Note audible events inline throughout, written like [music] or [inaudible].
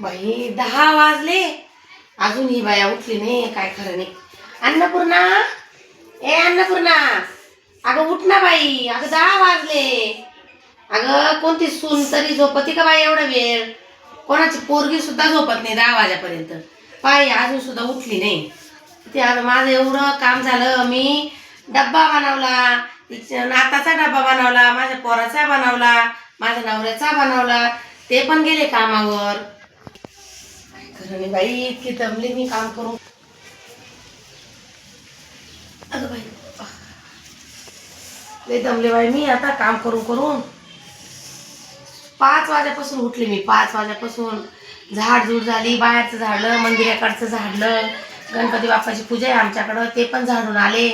बाई दहा वाजले. अजून ही बाया उठली नाही काय खरं नाही. अन्नपूर्णा ए अन्नपूर्णा. अगं उठ ना बाई अगं दहा वाजले. अगं कोणती सून तरी झोपती का बाई एवढा वेळ? कोणाची पोरगी सुद्धा झोपत नाही दहा वाजेपर्यंत. बाई अजून सुद्धा उठली नाही. ते आता माझं एवढं काम झालं मी डब्बा बनवला नाताचा डब्बा बनवला माझ्या पोराचा बनवला माझ्या नवऱ्याचा बनवला ते पण गेले कामावर. खरं बाई इतकी दमली मी काम करू अगं बाई लय दमले बाई मी आता काम करून करून. पाच वाजेपासून उठले मी पाच वाजेपासून. झाडझूड झाली बाहेरचं झाडलं मंदिराकडचं झाडलं. गणपती बाप्पाची पूजा आहे आमच्याकडं ते पण झाडून आले.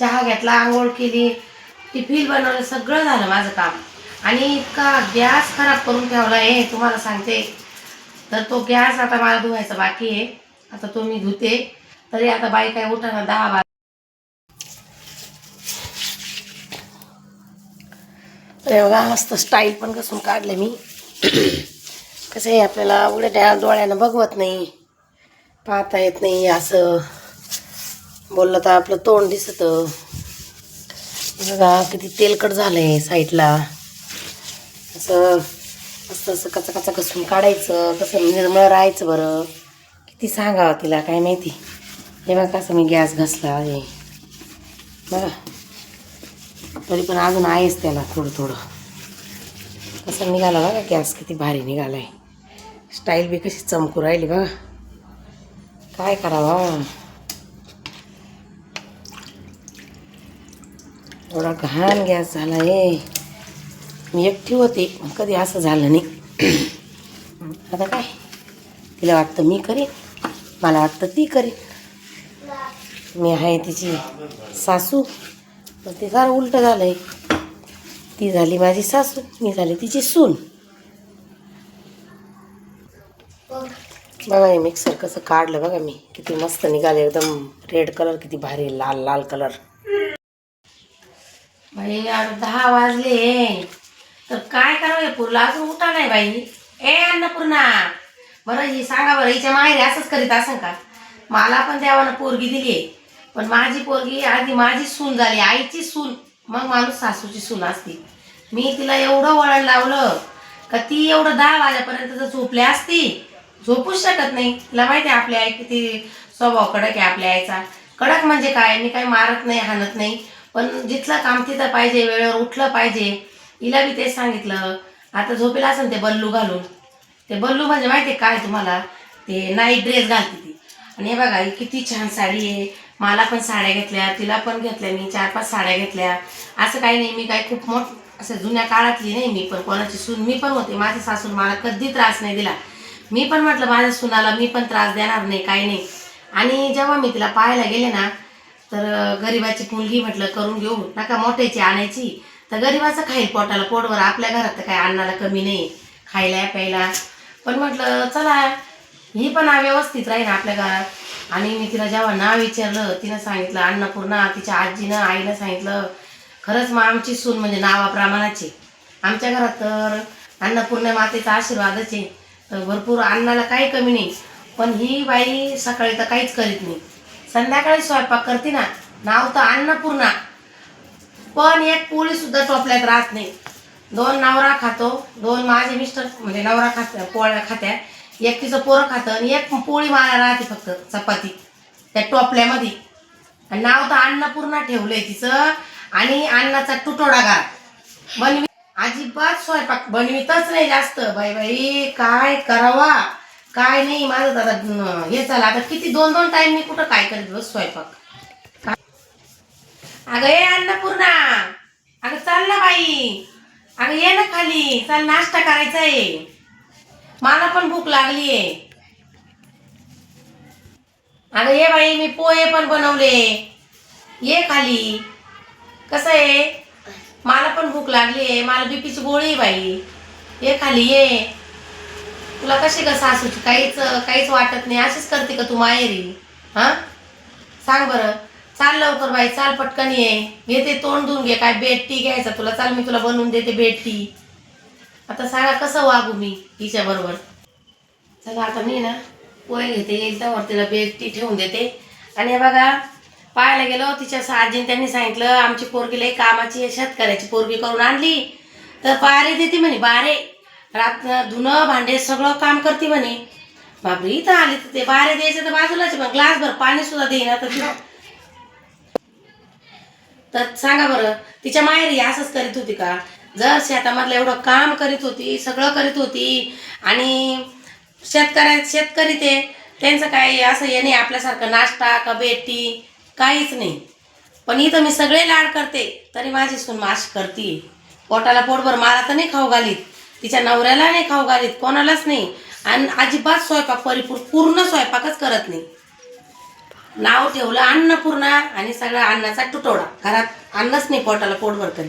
चहा घेतला आंघोळ केली. टिफिन बनवलं सगळं झालं माझं काम. आणि इतका गॅस खराब करून ठेवला आहे तुम्हाला सांगते. तर तो गॅस आता मला धुवायचा बाकी आहे. आता तो मी धुते. तरी आता बाई काय उठा ना दहा वाज तर बघा मस्त स्टाईल पण कसून काढले मी. [clears throat] कसं आहे आपल्याला उघड्या डोळ्यानं बघवत नाही. पाहता येत नाही असं. बोललं तर आपलं तोंड दिसतं. बघा किती तेलकट झालं आहे साईडला असं असं असं कचा कचा घसून काढायचं कसं निर्मळ राहायचं बरं. किती सांगावं तिला काय माहिती. हे बघा कसं मी गॅस घासला हे बघा. तरी पण अजून आहेच त्याला थोडं थोडं. कसं निघाला बघा गॅस किती भारी निघालाय. स्टाईल बी कशी चमकू राहिली बघा. काय करावा? एवढा घाण गॅस झाला आहे मी एकटी होते कधी असं झालं नाही. आता काय? तिला वाटतं मी करीन. मला वाटतं ती करीन. मी आहे तिची सासू. पण ते फार उलटं झालं आहे ती झाली माझी सासू मी झाली तिची सून. बघा हे मिक्सर कसं काढलं बघा मी. किती मस्त निघाले एकदम रेड कलर किती भारी लाल लाल कलर बाई आता दहा वाजले. तर काय करावं पुरला? अजून उठा नाही बाई. ए अन्नपूर्णा. बरं ही सांगा बरं हिच्या माहेरी असंच करीत असं का? मला पण देवानं पोरगी दिली पण माझी पोरगी आधी माझी सून झाली आईची सून. मग माणूस सासूची सून असती. मी तिला एवढं वळण लावलं का ती एवढं दहा वाजेपर्यंत जर झोपली असती झोपूच शकत नाही. तिला माहिती आहे आपली आई किती स्वभाव कडक आहे आपल्या आईचा. कडक म्हणजे काय? मी काही मारत नाही हाणत नाही. पण जिथलं काम तिथं पाहिजे वेळेवर उठलं पाहिजे. हिला मी तेच सांगितलं. आता झोपेला असेल ते बल्लू घालून. ते बल्लू म्हणजे माहिती आहे काय तुम्हाला? ते नाईट ड्रेस घालते ती. आणि हे बघा ही किती छान साडी आहे. मला पण साड्या घेतल्या तिला पण घेतल्या मी चार पाच साड्या घेतल्या. असं काही नाही मी काही खूप मोठ असं जुन्या काळातली नाही मी पण कोणाची सून मी पण होते. माझ्या सासून मला कधी त्रास नाही दिला. मी पण म्हटलं माझ्या सुनाला मी पण त्रास देणार नाही काही नाही. आणि जेव्हा मी तिला पाहायला गेले ना तर गरिबाची मुलगी म्हटलं करून घेऊ. नका मोठ्याची आणायची. तर गरिबाचं खाईल पोटाला पोटवर आपल्या घरात तर काय अन्नाला कमी नाही खायला प्यायला. पण म्हटलं चला ही पण व्यवस्थित राहील आपल्या घरात. आणि मी तिला जेव्हा नाव विचारलं तिनं सांगितलं अन्नपूर्णा तिच्या आजीनं आईनं सांगितलं खरंच मग आमची सून म्हणजे नावाप्रमाणाची. आमच्या घरात तर अन्नपूर्णा मातेचा आशीर्वादच आहे. तर भरपूर अन्नाला काही कमी नाही. पण ही बाई सकाळी तर काहीच करीत नाही. संध्याकाळी स्वयंपाक करते ना नाव तर अन्नपूर्णा. पण एक पोळी सुद्धा टोपल्यात राहत नाही. दोन नवरा खातो दोन माझे मिस्टर म्हणजे नवरा खात पोळ्या खात्या. एक तिचं पोरं खातं आणि एक पोळी मला राहते फक्त चपाती त्या टोपल्यामध्ये. आणि नाव तर अन्नपूर्णा ठेवलंय तिचं आणि अन्नाचा तुटोडा गार बनवी अजिबात स्वयंपाक बनवितच नाही जास्त. बाई बाई काय करावा? काय नाही माझं दादा हे चला आता किती दोन दोन टाईम मी कुठं काय करीत बस स्वयंपाक? अगं ये अन्नपूर्णा. अगं चाल ना बाई. अगं ये ना खाली. चाल नाश्ता करायचा आहे मला पण भूक लागली आहे अगं ये बाई मी पोहे पण बनवले. ये खाली. कसं आहे? मला पण भूक लागली आहे मला बीपीची गोळी बाई. ये खाली ये. तुला कशी का सासूची? काहीच काहीच वाटत नाही. अशीच करते का तू माहेरी? हा? सांग बरं. चाल लवकर बाई चाल पटकन ये. येते तोंड धुवून घे काय बेड टी घ्यायचा तुला. चाल मी तुला बनवून देते बेड टी आता सांगा कसं वागू मी तिच्या बरोबर? चला आता मी ना पोहे घेते येईल त्यावर तिला बेटी ठेवून देते. आणि बघा पाहायला गेलो तिच्या आजीने त्यांनी सांगितलं आमची पोरगी लई कामाची आहे, शेतकऱ्याची पोरगी करून आणली. तर बारे देते म्हणे बारे. रात धुणं भांडे सगळं काम करते म्हणे. बापरे इथं आली तर ते बारे द्यायचं तर बाजूलाच आहे, ग्लासभर पाणी सुद्धा देईना तर तर सांगा बरं तिच्या माहेरी असंच करीत होती का? जर शेतामधलं एवढं काम करीत होती सगळं करीत होती आणि शेतकऱ्या शेतकरी ते त्यांचं काय असं हे नाही आपल्यासारखं नाश्ता का बेटी काहीच नाही. पण इथं मी सगळे लाड करते तरी माझी सून माश करते. पोटाला पोटभर मला तर नाही खाऊ घालीत. तिच्या नवऱ्याला नाही खाऊ घालीत कोणालाच नाही. आणि अजिबात स्वयंपाक परिपूर पूर्ण स्वयंपाकच करत नाही. नाव ठेवलं अन्नपूर्णा आणि सगळा अन्नाचा तुटवडा. घरात अन्नच नाही पोटाला पोटभर करी